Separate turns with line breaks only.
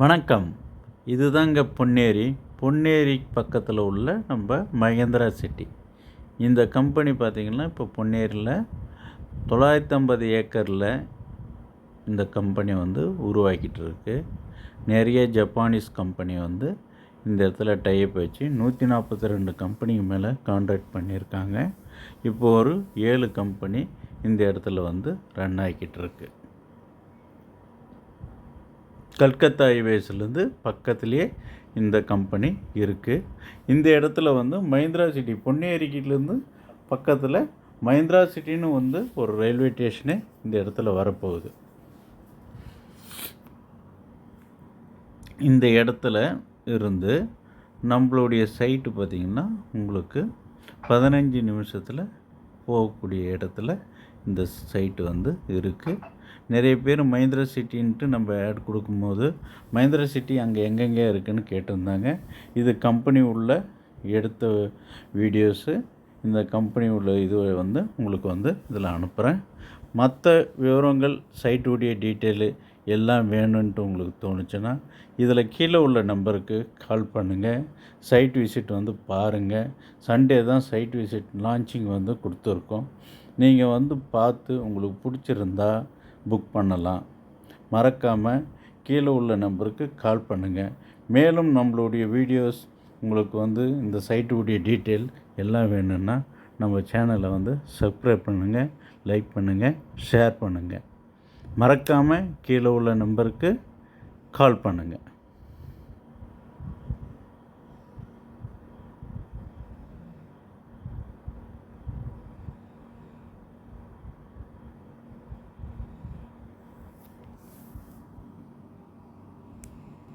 வணக்கம். இதுதாங்க பொன்னேரி. பொன்னேரி பக்கத்தில் உள்ள நம்ம மகேந்திரா சிட்டி. இந்த கம்பெனி பார்த்திங்கன்னா இப்போ பொன்னேரியில் தொள்ளாயிரத்தி ஐம்பது ஏக்கரில் இந்த கம்பெனி வந்து உருவாக்கிட்டு இருக்கு நிறைய ஜப்பானீஸ் கம்பெனி வந்து இந்த இடத்துல டைப் வச்சு நூற்றி நாற்பத்தி ரெண்டு கம்பெனிக்கு மேலே கான்ட்ராக்ட் பண்ணியிருக்காங்க. இப்போ ஒரு ஏழு கம்பெனி இந்த இடத்துல வந்து ரன் ஆகிக்கிட்டு இருக்குது கல்கத்தா ஹைவேஸ்லேருந்து பக்கத்துலேயே இந்த கம்பெனி இருக்குது இந்த இடத்துல வந்து மஹிந்திரா சிட்டி பொன்னேரிக்கிலேருந்து பக்கத்தில் மஹிந்திரா சிட்டின்னு வந்து ஒரு ரயில்வே ஸ்டேஷனே இந்த இடத்துல வரப்போகுது. இந்த இடத்துல இருந்து நம்மளுடைய சைட்டு பார்த்திங்கன்னா உங்களுக்கு பதினஞ்சு நிமிஷத்தில் போகக்கூடிய இடத்துல இந்த சைட்டு வந்து இருக்குது நிறைய பேர் மஹிந்திரா சிட்டின்ட்டு நம்ம ஆட் கொடுக்கும்போது மஹிந்திரா சிட்டி அங்கே எங்கெங்கே இருக்குதுன்னு கேட்டிருந்தாங்க. இது கம்பெனி உள்ள எடுத்த வீடியோஸு இந்த கம்பெனி உள்ள இது வந்து உங்களுக்கு வந்து இதில் அனுப்புகிறேன் மற்ற விவரங்கள் சைட்டுடைய டீட்டெயிலு எல்லாம் வேணும்ன்ட்டு உங்களுக்கு தோணுச்சுன்னா இதில் கீழே உள்ள நம்பருக்கு கால் பண்ணுங்கள் சைட் விசிட் வந்து பாருங்கள் சண்டே தான் சைட் விசிட் லான்ச்சிங் வந்து கொடுத்துருக்கோம். நீங்கள் வந்து பார்த்து உங்களுக்கு பிடிச்சிருந்தா புக் பண்ணலாம். மறக்காமல் கீழே உள்ள நம்பருக்கு கால் பண்ணுங்கள் மேலும் நம்மளுடைய வீடியோஸ் உங்களுக்கு வந்து இந்த சைட்டுடைய டீட்டெயில் எல்லாம் வேணும்னா நம்ம சேனலை வந்து சப்ஸ்கிரைப் பண்ணுங்கள் லைக் பண்ணுங்கள் ஷேர் பண்ணுங்கள் மறக்காமல் கீழே உள்ள நம்பருக்கு கால் பண்ணுங்கள்